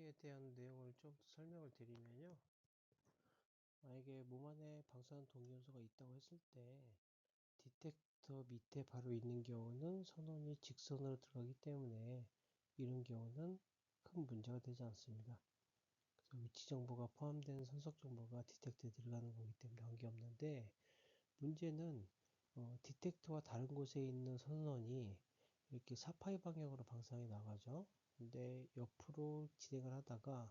선속기에 대한 내용을 좀 더 설명을 드리면요. 만약에 몸 안에 방사선 동위 요소가 있다고 했을 때 디텍터 밑에 바로 있는 경우는 선원이 직선으로 들어가기 때문에 이런 경우는 큰 문제가 되지 않습니다. 그래서 위치 정보가 포함된 선속 정보가 디텍터에 들어가는 거기 때문에 관계없는데 문제는 어, 디텍터와 다른 곳에 있는 선원이 이렇게 사파이 방향으로 방사선이 나가죠. 근데 옆으로 진행을 하다가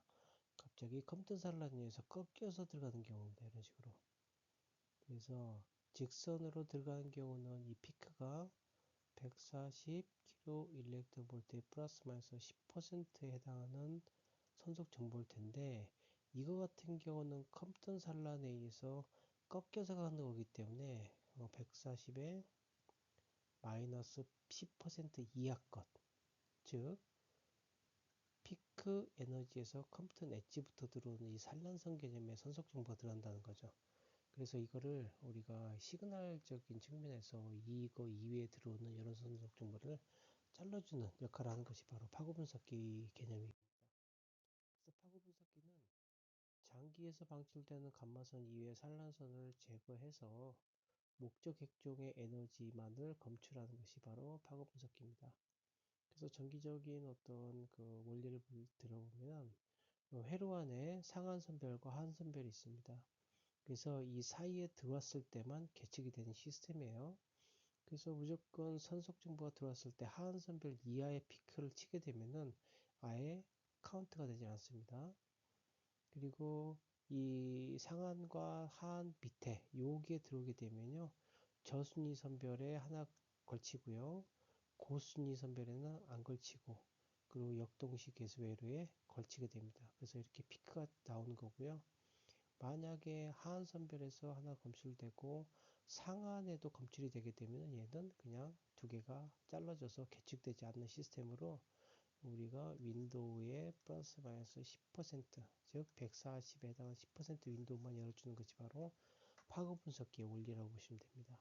갑자기 컴퓨터 산란에서 꺾여서 들어가는 경우입니다. 이런 식으로. 그래서 직선으로 들어가는 경우는 이 피크가 140kV 일렉트볼트의 플러스 마이너스 10%에 해당하는 선속 텐데 이거 같은 경우는 컴퓨터 산란에 의해서 꺾여서 가는 거기 때문에 140에 어, 마이너스 10% 이하 것, 즉 피크 에너지에서 컴퓨터 엣지부터 들어오는 이 산란성 개념의 선속 정보가 들어간다는 거죠. 그래서 이거를 우리가 시그널적인 측면에서 이거 이외에 들어오는 여러 선속 정보를 잘라주는 역할을 하는 것이 바로 파고 분석기 개념입니다. 그래서 파고 분석기는 장기에서 방출되는 감마선 이외의 산란선을 제거해서 목적 핵종의 에너지만을 검출하는 것이 바로 파고 분석기입니다. 그래서 정기적인 어떤 그 원리를 들어보면 어, 회로 안에 상한선별과 하한선별이 있습니다. 그래서 이 사이에 들어왔을 때만 계측이 되는 시스템이에요. 그래서 무조건 선속 정보가 들어왔을 때 하한선별 이하의 피크를 치게 되면은 아예 카운트가 되지 않습니다. 그리고 이 상한과 하한 밑에 여기에 들어오게 되면요. 저순위 선별에 하나 걸치고요. 고순위 선별에는 안 걸치고 그리고 역동식 개수회로에 걸치게 됩니다. 그래서 이렇게 피크가 나오는 거고요. 만약에 하한 선별에서 하나 검출되고 상한에도 검출이 되게 되면 얘는 그냥 두 개가 잘라져서 개축되지 않는 시스템으로 우리가 윈도우의 플러스 마이너스 10%즉 140에 해당하는 10% 윈도우만 열어주는 것이 바로 파급 분석기의 원리라고 보시면 됩니다.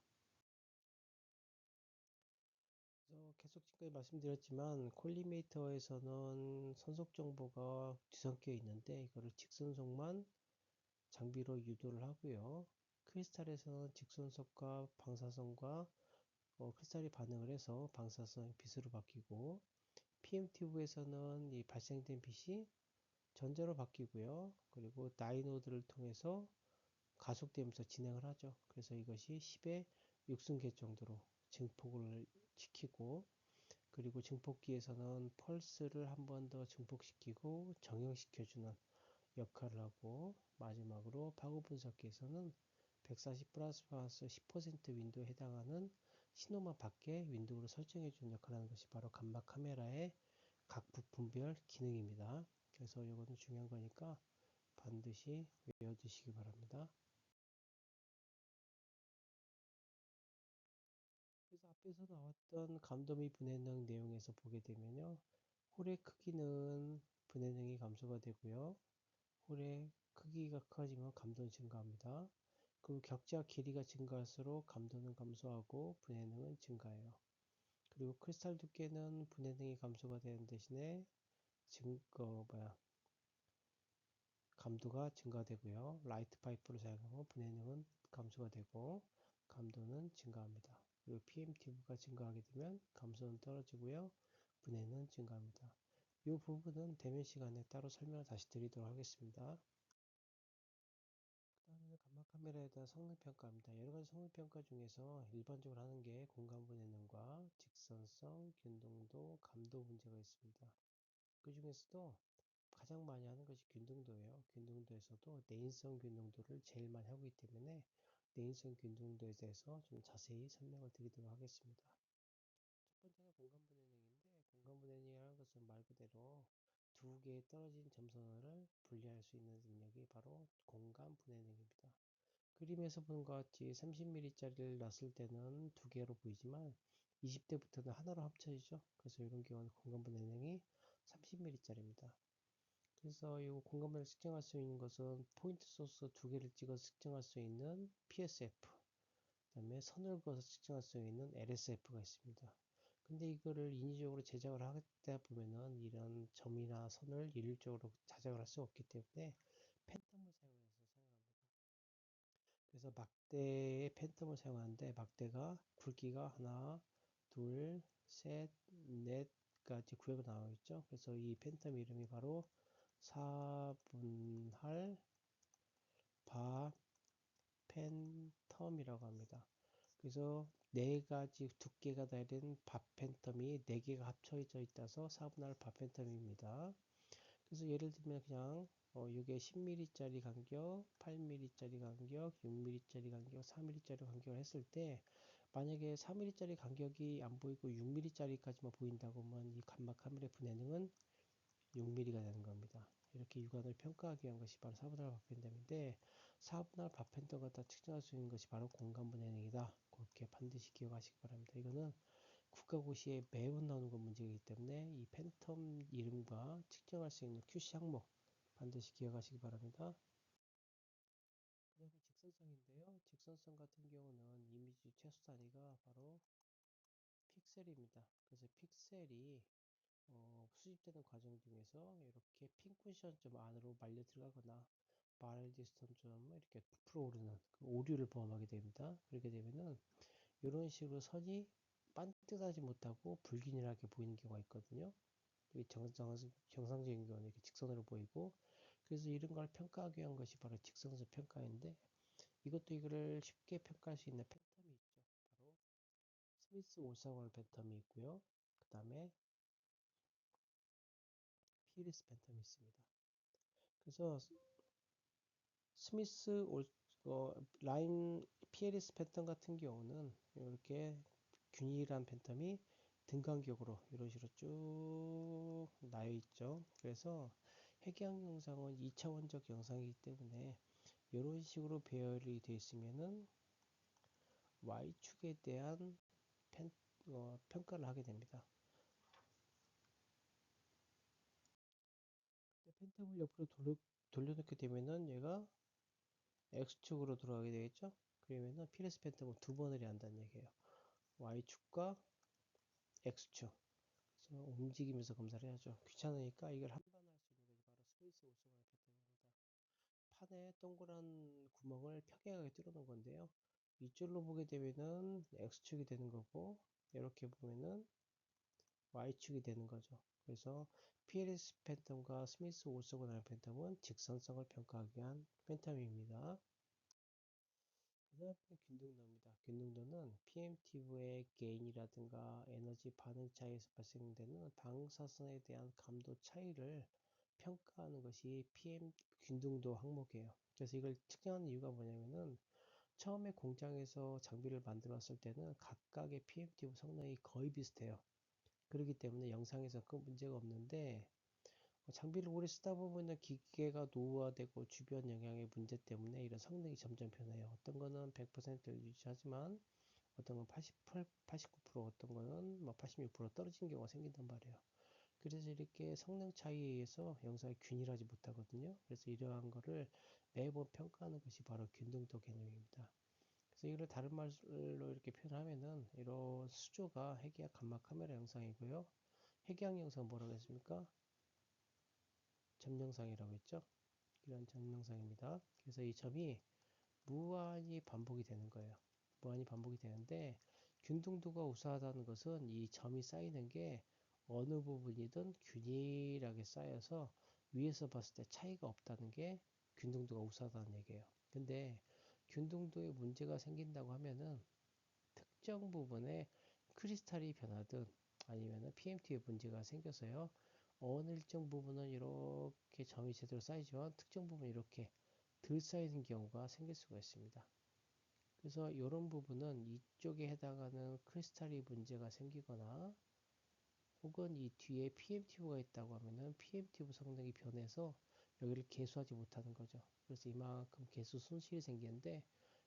계속 지금까지 말씀드렸지만 콜리메이터에서는 선속 정보가 뒤섞여 있는데 이거를 직선속만 장비로 유도를 하고요. 크리스탈에서는 직선속과 방사선과 어, 크리스탈이 반응을 해서 방사선 빛으로 바뀌고 PMTV에서는 이 발생된 빛이 전자로 바뀌고요. 그리고 다이노드를 통해서 가속되면서 진행을 하죠. 그래서 이것이 10의 6승계 정도로 증폭을 시키고 그리고 증폭기에서는 펄스를 한 번 더 증폭시키고 정형시켜주는 역할을 하고 마지막으로 파고 분석기에서는 140 플러스 플러스 10% 윈도우에 해당하는 신호만 밖에 윈도우로 설정해 주는 역할을 하는 것이 바로 감마 카메라의 각 부품별 기능입니다. 그래서 이거는 중요한 거니까 반드시 외워두시기 바랍니다. 앞에서 나왔던 감도미 분해능 내용에서 보게 되면요. 홀의 크기는 분해능이 감소가 되고요. 홀의 크기가 커지면 감도는 증가합니다. 그리고 격자 길이가 증가할수록 감도는 감소하고 분해능은 증가해요. 그리고 크리스탈 두께는 분해능이 감소가 되는 대신에 증, 어, 뭐야, 감도가 증가되고요. 라이트 파이프를 사용하면 분해능은 감소가 되고 감도는 증가합니다. 그리고 PMTV가 증가하게 되면 감소는 떨어지고요. 분해는 증가합니다. 이 부분은 대면 시간에 따로 설명을 다시 드리도록 하겠습니다. 그 다음에는 감마 카메라에 대한 성능 평가입니다. 여러 가지 성능 평가 중에서 일반적으로 하는 게 공간 분해능과 직선성, 균등도, 감도 문제가 있습니다. 그 중에서도 가장 많이 하는 것이 균등도예요. 균등도에서도 내인성 균등도를 제일 많이 하고 있기 때문에 내인성 균등도에 대해서 좀 자세히 설명을 드리도록 하겠습니다. 첫 번째는 공간 분해능인데 공간 분해능이라는 것은 말 그대로 두 개의 떨어진 점선을 분리할 수 있는 능력이 바로 공간 분해능입니다. 그림에서 보는 것 같이 30mm짜리를 놨을 때는 두 개로 보이지만 20대부터는 하나로 합쳐지죠. 그래서 이런 경우는 공간 분해능이 30mm짜리입니다. 그래서 이 공간을 측정할 수 있는 것은 포인트 소스 두 개를 찍어서 측정할 수 있는 PSF, 그 다음에 선을 그어서 측정할 수 있는 LSF가 있습니다. 근데 이거를 인위적으로 제작을 하다 보면은 이런 점이나 선을 일률적으로 자작을 할 수 없기 때문에 팬텀을 사용해서 사용합니다. 그래서 막대의 팬텀을 사용하는데 막대가 굵기가 하나, 둘, 셋, 넷까지 구역이 나와 있죠. 그래서 이 팬텀 이름이 바로 4분할 바 팬텀이라고 합니다. 그래서 네 가지 두께가 다른 밥 팬텀이 네 개가 합쳐져 있다서 4분할 밥 팬텀입니다. 그래서 예를 들면 그냥 어, 이게 10mm짜리 간격, 8mm짜리 간격, 6mm짜리 간격, 4mm짜리 간격을 했을 때 만약에 4mm짜리 간격이 안 보이고 6mm짜리까지만 보인다고 하면 이 감마 카메라의 분해능은 6mm가 되는 겁니다. 이렇게 육안을 평가하기 위한 것이 바로 4분할 밥펜덤인데 4분할 밥펜덤 갖다 측정할 수 있는 것이 바로 공간분해능이다. 그렇게 반드시 기억하시기 바랍니다. 이거는 국가고시에 매번 나오는 건 문제이기 때문에 이 팬텀 이름과 측정할 수 있는 QC 항목 반드시 기억하시기 바랍니다. 그 다음에 직선성인데요. 직선성 같은 경우는 이미지 최소 단위가 바로 픽셀입니다. 그래서 픽셀이 어, 수집되는 과정 중에서 이렇게 핑 쿠션 좀 안으로 말려 들어가거나 마일 디스턴 좀 이렇게 부풀어 오르는 그 오류를 포함하게 됩니다. 그렇게 되면은 이런 식으로 선이 반듯하지 못하고 불균일하게 보이는 경우가 있거든요. 정상, 정상 적인 경우는 이렇게 직선으로 보이고 그래서 이런 걸 평가하기 위한 것이 바로 직선적 평가인데 이것도 이거를 쉽게 평가할 수 있는 패턴이 있죠. 바로 스미스 올사월 패턴이 있고요. 그 다음에 피리스 팬텀이 있습니다. 그래서 스미스 올, 어, 라인 피에리스 팬텀 같은 경우는 이렇게 균일한 팬텀이 등간격으로 이런 식으로 쭉 나여 있죠. 그래서 해경 영상은 2차원적 영상이기 때문에 이런 식으로 배열이 되어 있으면은 Y축에 대한 팬, 어, 평가를 하게 됩니다. 팬텀을 옆으로 돌려, 돌려놓게 되면은 얘가 X축으로 돌아가게 되겠죠? 그러면은 피레스 팬텀은 두 번을 해야 한다는 얘기예요. Y축과 X축. 그래서 움직이면서 검사를 해야죠. 귀찮으니까 이걸 한 번 할 수 있는 것이 바로 스페이스 오스만의 패턴입니다. 판에 동그란 구멍을 평행하게 뚫어놓은 건데요. 이쪽으로 보게 되면은 X축이 되는 거고 이렇게 보면은 Y축이 되는 거죠. 그래서 PLS 팬텀과 스미스 올소그날 팬텀은 직선성을 평가하기 위한 팬텀입니다. 그 다음에 균등도입니다. 균등도는 PMTV의 게인이라든가 에너지 반응 차이에서 발생되는 방사선에 대한 감도 차이를 평가하는 것이 PM 균등도 항목이에요. 그래서 이걸 측정하는 이유가 뭐냐면은 처음에 공장에서 장비를 만들었을 때는 각각의 PMTV 성능이 거의 비슷해요. 그렇기 때문에 영상에서 그 문제가 없는데 뭐 장비를 오래 쓰다 보면 기계가 노후화되고 주변 영향의 문제 때문에 이런 성능이 점점 변해요. 어떤 거는 100%를 유지하지만 어떤 건 88, 89% 어떤 거는 뭐86% 떨어진 경우가 생긴단 말이에요. 그래서 이렇게 성능 차이에 의해서 영상이 균일하지 못하거든요. 그래서 이러한 거를 매번 평가하는 것이 바로 균등도 개념입니다. 그래서 이걸 다른 말로 이렇게 표현하면은 이런 수조가 핵이야 감마 카메라 영상이고요. 핵양 영상 뭐라고 했습니까? 점영상이라고 했죠. 이런 점영상입니다. 그래서 이 점이 무한히 반복이 되는 거예요. 무한히 반복이 되는데 균등도가 우수하다는 것은 이 점이 쌓이는 게 어느 부분이든 균일하게 쌓여서 위에서 봤을 때 차이가 없다는 게 균등도가 우수하다는 얘기예요. 근데 균등도에 문제가 생긴다고 하면은 특정 부분에 크리스탈이 변하든 아니면은 PMT에 문제가 생겨서요. 어느 일정 부분은 이렇게 점이 제대로 쌓이지만 특정 부분은 이렇게 덜 쌓이는 경우가 생길 수가 있습니다. 그래서 이런 부분은 이쪽에 해당하는 크리스탈이 문제가 생기거나 혹은 이 뒤에 PMTV가 있다고 하면은 PMTV 성능이 변해서 여기를 개수하지 못하는 거죠. 그래서 이만큼 개수 손실이 생기는데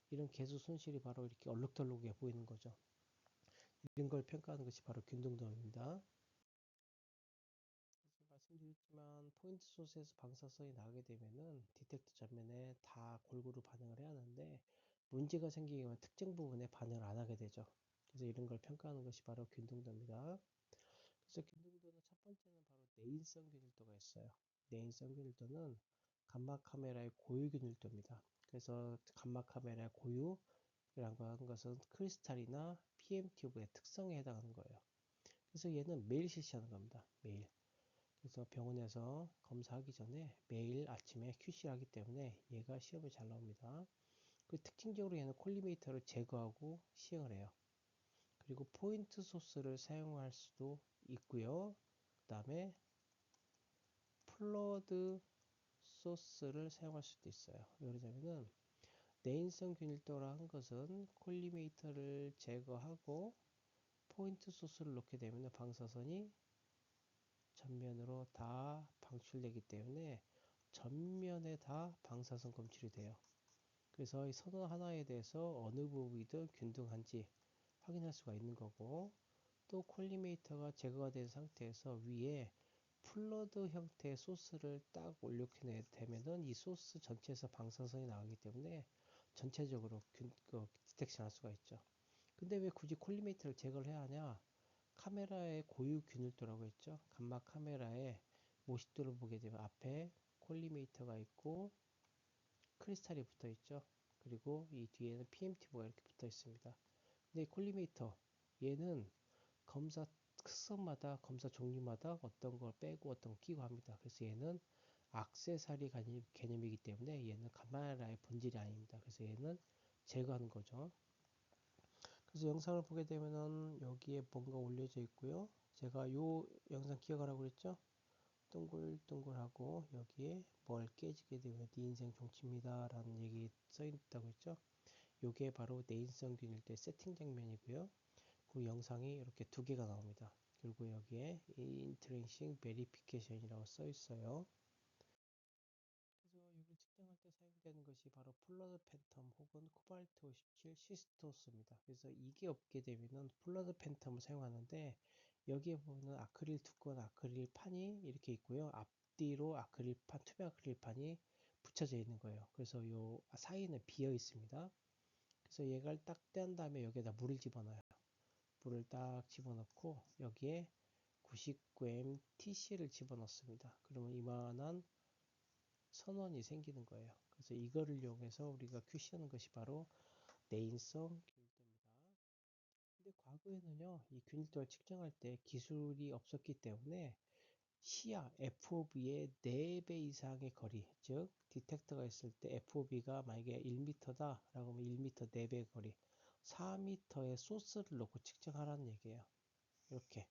이런 개수 손실이 바로 이렇게 얼룩덜룩해 보이는 거죠. 이런 걸 평가하는 것이 바로 균등도입니다. 말씀드렸지만 포인트 소스에서 방사선이 나게 되면은 디텍터 전면에 다 골고루 반응을 해야 하는데 문제가 생기면 특정 부분에 반응을 안 하게 되죠. 그래서 이런 걸 평가하는 것이 바로 균등도입니다. 그래서 균등도는 첫 번째는 바로 내인성 균일도가 있어요. 내인성 균일도는 감마 카메라의 고유 균일도입니다. 그래서 감마 카메라의 고유라고 하는 것은 크리스탈이나 PM 튜브의 특성에 해당하는 거예요. 그래서 얘는 매일 실시하는 겁니다. 매일. 그래서 병원에서 검사하기 전에 매일 아침에 QC를 하기 때문에 얘가 시험에 잘 나옵니다. 그 특징적으로 얘는 콜리메이터를 제거하고 시행을 해요. 그리고 포인트 소스를 사용할 수도 있고요. 그 다음에 플러드 소스를 사용할 수도 있어요. 왜냐면은 내인성 균일도라는 것은 콜리메이터를 제거하고 포인트 소스를 넣게 되면 방사선이 전면으로 다 방출되기 때문에 전면에 다 방사선 검출이 돼요. 그래서 이 선원 하나에 대해서 어느 부분이든 균등한지 확인할 수가 있는 거고 또 콜리메이터가 제거가 된 상태에서 위에 플러드 형태의 소스를 딱 올려놓게 되면은 이 소스 전체에서 방사선이 나가기 때문에 전체적으로 균, 그, 디텍션 할 수가 있죠. 근데 왜 굳이 콜리메이터를 제거를 해야 하냐? 카메라의 고유 균일도라고 했죠. 감마 카메라의 모식도를 보게 되면 앞에 콜리메이터가 있고 크리스탈이 붙어 있죠. 그리고 이 뒤에는 PMT가 이렇게 붙어 있습니다. 근데 콜리메이터 얘는 검사 특성마다 검사 종류마다 어떤 걸 빼고 어떤 걸 끼고 합니다. 그래서 얘는 악세사리 개념이기 때문에 얘는 카메라의 본질이 아닙니다. 그래서 얘는 제거하는 거죠. 그래서 영상을 보게 되면은 여기에 뭔가 올려져 있고요. 제가 요 영상 기억하라고 그랬죠? 둥글둥글하고 여기에 뭘 깨지게 되면 네 인생 종치입니다 라는 얘기 써 있다고 했죠? 요게 바로 내 인성 균일 때 세팅 장면이고요. 그 영상이 이렇게 두 개가 나옵니다. 그리고 여기에 인트렌싱 베리피케이션이라고 써 있어요. 그래서 이걸 측정할 때 사용되는 것이 바로 플러드 팬텀 혹은 코발트 57 시스토스입니다. 그래서 이게 없게 되면은 플러드 팬텀을 사용하는데 여기에 보면 아크릴 두꺼운 아크릴 판이 이렇게 있고요. 앞뒤로 아크릴 판, 투명 아크릴 판이 붙여져 있는 거예요. 그래서 요 사이는 비어 있습니다. 그래서 얘를 딱뗀 다음에 여기에다 물을 집어넣어요. 물을 딱 집어넣고 여기에 99m TC를 집어넣습니다. 그러면 이만한 선원이 생기는 거예요. 그래서 이거를 이용해서 우리가 QC하는 것이 바로 내인성 균일도입니다. 근데 과거에는요, 이 균일도를 측정할 때 기술이 없었기 때문에 시야 FOB의 4배 이상의 거리, 즉 디텍터가 있을 때 FOB가 만약에 1m다 라고 하면 1m 4배 거리, 4m의 소스를 놓고 측정하라는 얘기예요. 이렇게.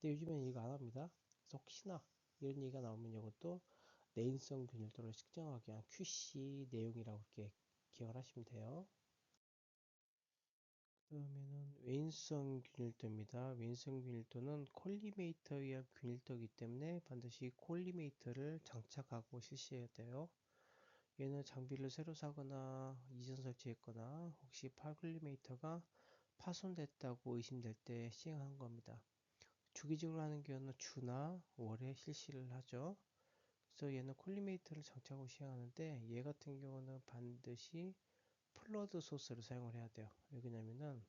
근데 요즘엔 이거 안 합니다. 그래서 혹시나 이런 얘기가 나오면 이것도 내인성 균일도를 측정하기 위한 QC 내용이라고 이렇게 기억을 하시면 돼요. 그 다음에는 외인성 균일도입니다. 외인성 균일도는 콜리메이터에 의한 균일도이기 때문에 반드시 콜리메이터를 장착하고 실시해야 돼요. 얘는 장비를 새로 사거나 이전 설치했거나 혹시 콜리메이터가 파손됐다고 의심될 때 시행한 겁니다. 주기적으로 하는 경우는 주나 월에 실시를 하죠. 그래서 얘는 콜리메이터를 장착하고 시행하는데 얘 같은 경우는 반드시 플러드 소스를 사용을 해야 돼요. 왜냐면은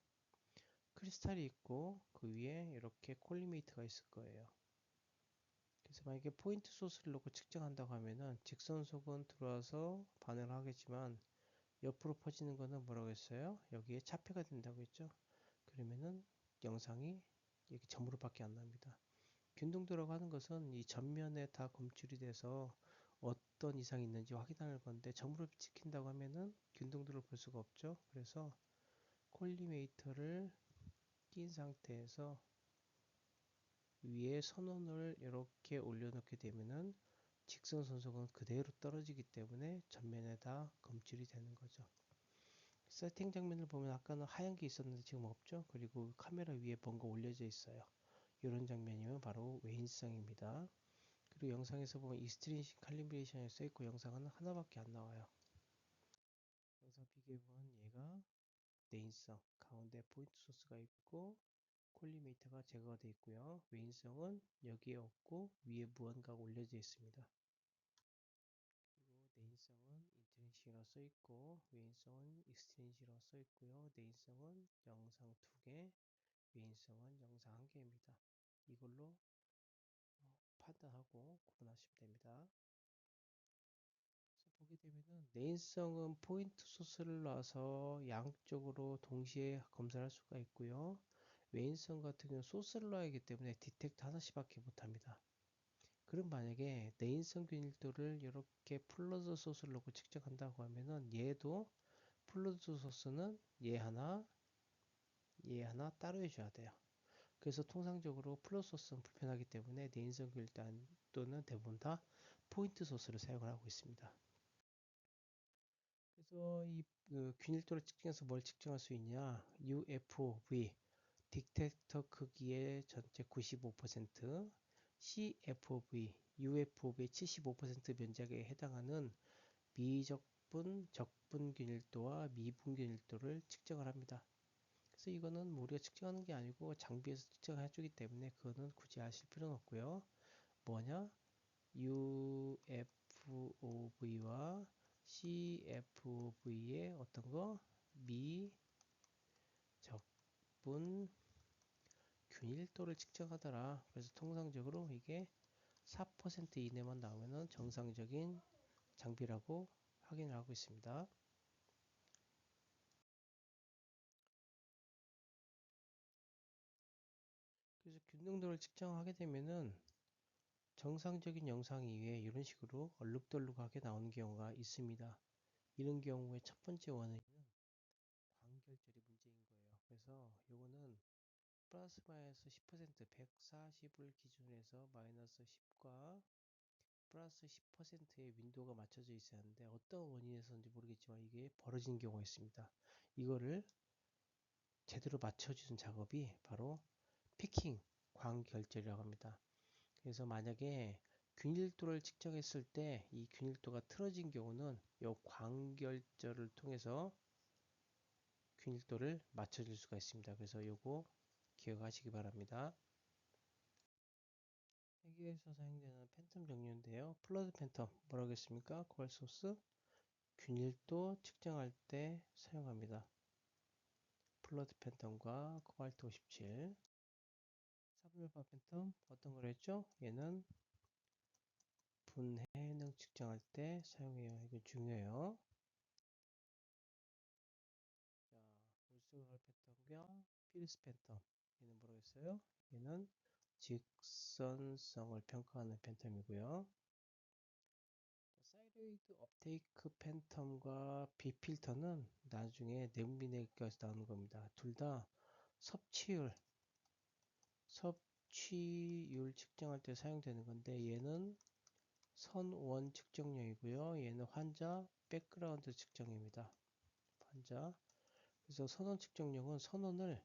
크리스탈이 있고 그 위에 이렇게 콜리메이트가 있을 거예요. 그래서 만약에 포인트 소스를 놓고 측정한다고 하면은 직선속은 들어와서 반응을 하겠지만 옆으로 퍼지는 거는 뭐라고 했어요? 여기에 차폐가 된다고 했죠. 그러면은 영상이 이렇게 점으로 밖에 안 납니다. 균등도라고 하는 것은 이 전면에 다 검출이 돼서 어떤 이상이 있는지 확인하는 건데 점으로 찍힌다고 하면은 균등도를 볼 수가 없죠. 그래서 콜리메이터를 낀 상태에서 위에 선원을 이렇게 올려놓게 되면은 직선 선속은 그대로 떨어지기 때문에 전면에 다 검출이 되는 거죠. 세팅 장면을 보면 아까는 하얀 게 있었는데 지금 없죠. 그리고 카메라 위에 뭔가 올려져 있어요. 이런 장면이면 바로 외인성입니다. 그리고 영상에서 보면 이스트린식 칼리브레이션에 써있고 영상은 하나밖에 안 나와요. 영상 비교해보면 얘가 내인성 가운데 포인트 소스가 있고 콜리메이터가 제거가 되어 있고요. 외인성은 여기에 없고 위에 무언가가 올려져 있습니다. 그리고 내인성은 인트렌식 영상식이라고 써 있고 외인성은 익스트린지라고 써 있고요. 내인성은 영상 두 개, 외인성은 영상 한 개입니다. 이걸로 어, 판단하고 구분하시면 됩니다. 그래서 보게 되면은 내인성은 포인트 소스를 놔서 양쪽으로 동시에 검사를 할 수가 있고요. 외인성 같은 경우는 소스를 하기 때문에 디텍트 하나씩밖에 못합니다. 그럼 만약에 내인성 균일도를 이렇게 플러스 소스를 넣고 측정한다고 하면은 얘도 플러스 소스는 얘 하나, 얘 하나 따로 해줘야 돼요. 그래서 통상적으로 플러스 소스는 불편하기 때문에 내인성 균일도는 대부분 다 포인트 소스를 사용을 하고 있습니다. 그래서 이 그 균일도를 측정해서 뭘 측정할 수 있냐? UFV 딕텍터 크기의 전체 95% CFV, UFV의 75% 면적에 해당하는 미적분, 적분 균일도와 미분 균일도를 측정을 합니다. 그래서 이거는 뭐 우리가 측정하는 게 아니고 장비에서 측정해 주기 때문에 그거는 굳이 아실 필요는 없고요. 뭐냐? UFOV와 CFV의 어떤 거? 미적분 균일도를 측정하더라. 그래서 통상적으로 이게 4% 이내만 나오면 정상적인 장비라고 확인을 하고 있습니다. 그래서 균등도를 측정하게 되면은 정상적인 영상 이외에 이런 식으로 얼룩덜룩하게 나오는 경우가 있습니다. 이런 경우에 첫 번째 원인은 광결절이 문제인 거예요. 그래서 요거는 플라스마에서 10% 140을 기준으로 해서 마이너스 10과 플러스 10%의 윈도우가 맞춰져 있어야 하는데 어떤 원인에서인지 모르겠지만 이게 벌어진 경우가 있습니다. 이거를 제대로 맞춰주는 작업이 바로 피킹 광결절이라고 합니다. 그래서 만약에 균일도를 측정했을 때 이 균일도가 틀어진 경우는 이 광결절을 통해서 균일도를 맞춰줄 수가 있습니다. 그래서 요거 기억하시기 바랍니다. 회계에서 사용되는 팬텀 종류인데요. 플러드 팬텀 뭐라고 했습니까? 코발 소스 균일도 측정할 때 사용합니다. 플러드 팬텀과 코발트 57 사분율파 팬텀 어떤 걸 했죠? 얘는 분해 능 측정할 때 사용해요. 이거 중요해요. 자, 울스월 팬텀과 피리스 팬텀 얘는 했어요? 얘는 직선성을 평가하는 팬텀이고요. 사이로이드 업테이크 팬텀과 비필터는 나중에 내분비내기까지 나오는 겁니다. 둘 다 섭취율, 섭취율 측정할 때 사용되는 건데 얘는 선원 측정용이고요. 얘는 환자 백그라운드 측정입니다. 환자 그래서 선원 측정용은 선원을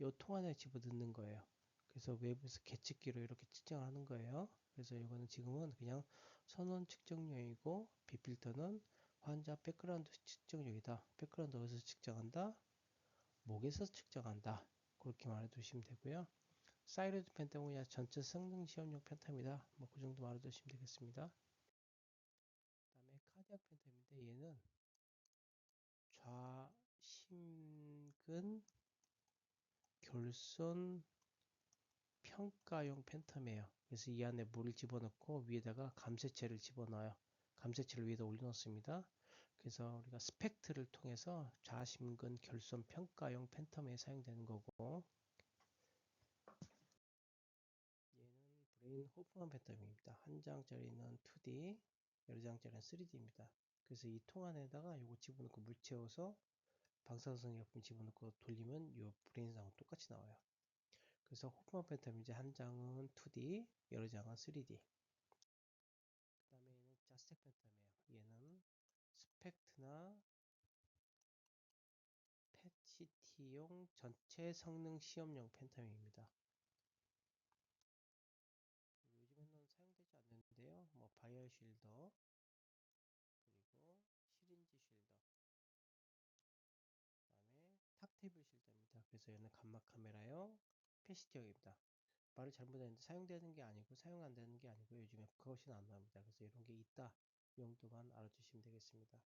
이통 안에 집어넣는 거예요. 그래서 외부에서 계측기로 이렇게 측정하는 거예요. 그래서 이거는 지금은 그냥 선원 측정용이고 비필터는 환자 백그라운드 측정용이다. 백그라운드 어디서 측정한다? 목에서 측정한다. 그렇게 말해 두시면 되고요. 사이로드 펜텀은 전체 성능 시험용 펜텀이다. 뭐 그 정도 말해 두시면 되겠습니다. 그 다음에 카디악 펜텀인데 얘는 좌심근 결손 평가용 팬텀이에요. 그래서 이 안에 물을 집어넣고 위에다가 감쇄체를 집어넣어요. 감쇄체를 위에다 올려놓습니다. 그래서 우리가 스펙트를 통해서 좌심근 결손 평가용 팬텀에 사용되는 거고 얘는 브레인 호프만 팬텀입니다. 한 장짜리는 2D, 여러 장짜리는 3D입니다. 그래서 이 통 안에다가 요거 집어넣고 물 채워서 방사선 약품 집어넣고 돌리면 이 브레인상은 똑같이 나와요. 그래서 호프만 이제 한 장은 2D, 여러 장은 3D. 그 다음에 얘는 자스텍 팬텀이에요. 얘는 스펙트나 펫시티용 전체 성능 시험용 팬텀입니다. 요즘에는 사용되지 않는데요. 뭐 바이어 쉴더 그리고 시린지 쉴더 그 다음에 탁테이블 쉴더입니다. 그래서 얘는 감막 카메라용 패시티형입니다. 말을 잘못했는데 사용되는 게 아니고 사용 안 되는 게 아니고 요즘에 그것이 안 나옵니다. 그래서 이런 게 있다. 용도만 알아주시면 되겠습니다.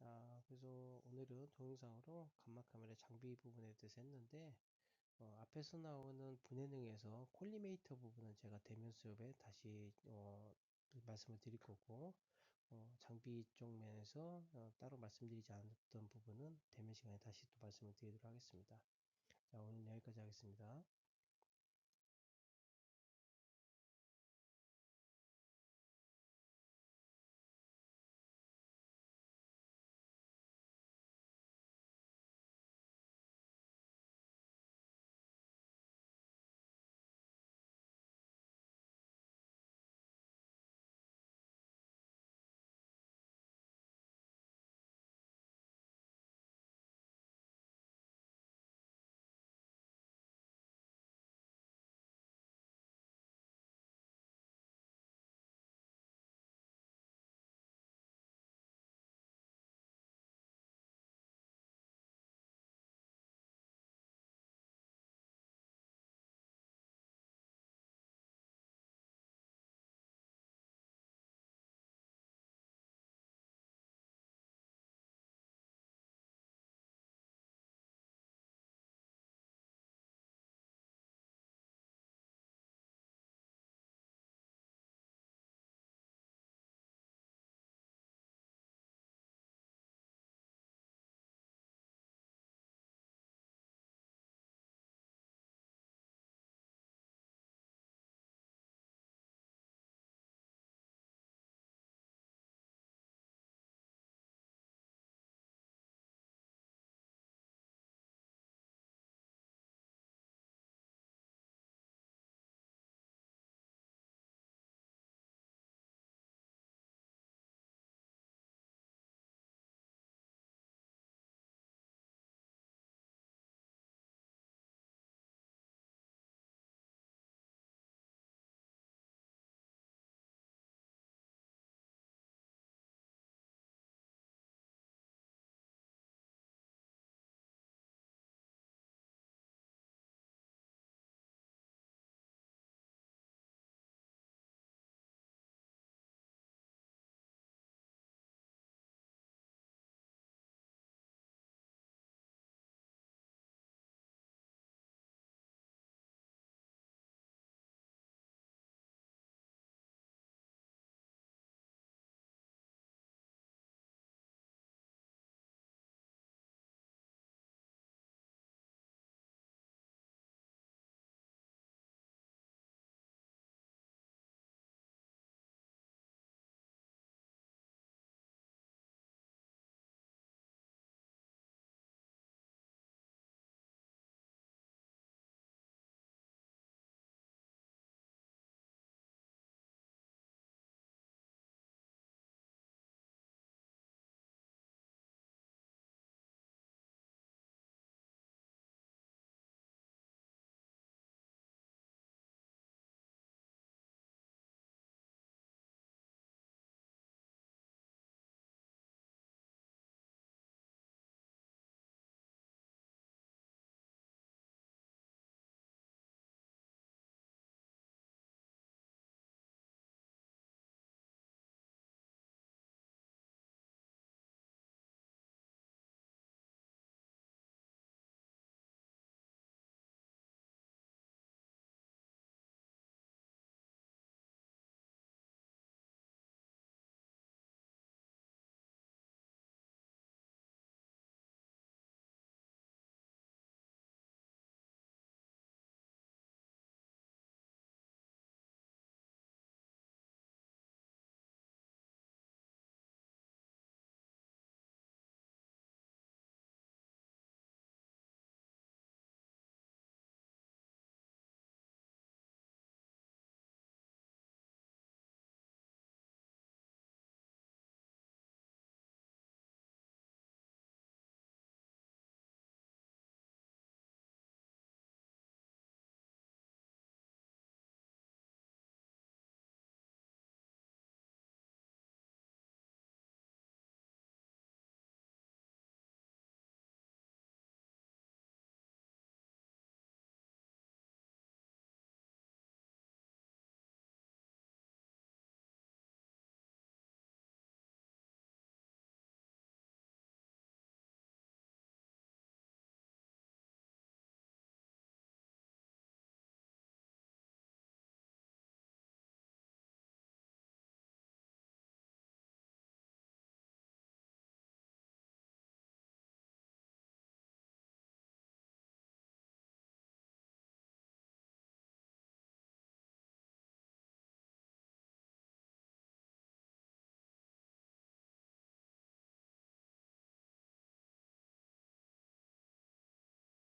아, 그래서 오늘은 동영상으로 간막 카메라 장비 부분에 대해서 했는데 어, 앞에서 나오는 분해능에서 콜리메이터 부분은 제가 대면 수업에 다시 어, 말씀을 드릴 거고 어, 장비 쪽 면에서 어, 따로 말씀드리지 않았던 부분은 대면 시간에 다시 또 말씀을 드리도록 하겠습니다. 자, 오늘 여기까지 하겠습니다.